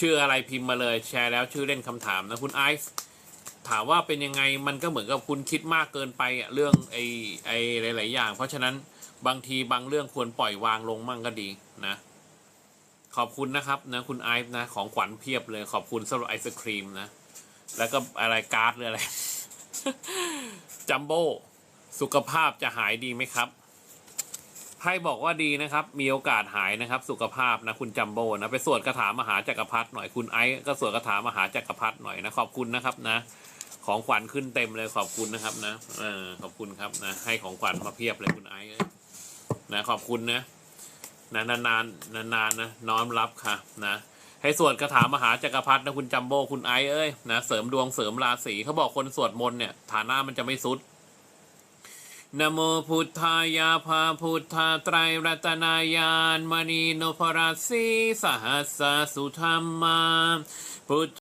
ชื่ออะไรพิมพ์มาเลยแชร์แล้วชื่อเล่นคำถามนะคุณไอซ์ถามว่าเป็นยังไงมันก็เหมือนกับคุณคิดมากเกินไปอะเรื่องไอ้ไอ้หลาย ๆ อย่าง เพราะฉะนั้นบางทีบางเรื่องควรปล่อยวางลงมั่งก็ดีนะ ขอบคุณนะครับนะคุณไอซ์นะของขวัญเพียบเลยขอบคุณสำหรับไอศครีมนะ แล้วก็อะไรการ์ดหรืออะไรจัมโบ้สุขภาพจะหายดีไหมครับ ไพ่บอกว่าดีนะครับ มีโอกาสหายนะครับ สุขภาพนะคุณจัมโบ้นะไปสวดคาถามหาจักรพรรดิหน่อยคุณไอซ์ก็สวดคาถามหาจักรพรรดิหน่อยนะขอบคุณนะครับนะ ของขวัญขึ้นเต็มเลยขอบคุณนะครับนะเออขอบคุณครับนะ ให้ของขวัญมาเพียบเลยคุณไอซ์เอ้ยนะขอบคุณนะนะนานๆนานๆนะน้อมรับค่ะนะให้สวดคาถามหาจักรพรรดินะคุณจัมโบ้คุณไอซ์เอ้ยนะเสริมดวงเสริมราศีเขาบอกคนสวดมนต์เนี่ยฐานะมันจะไม่สุด นโมพุทธายาภาพุทธาไตรรัตนายานมณีนพรัสีสหัสสสุธรรมา พุท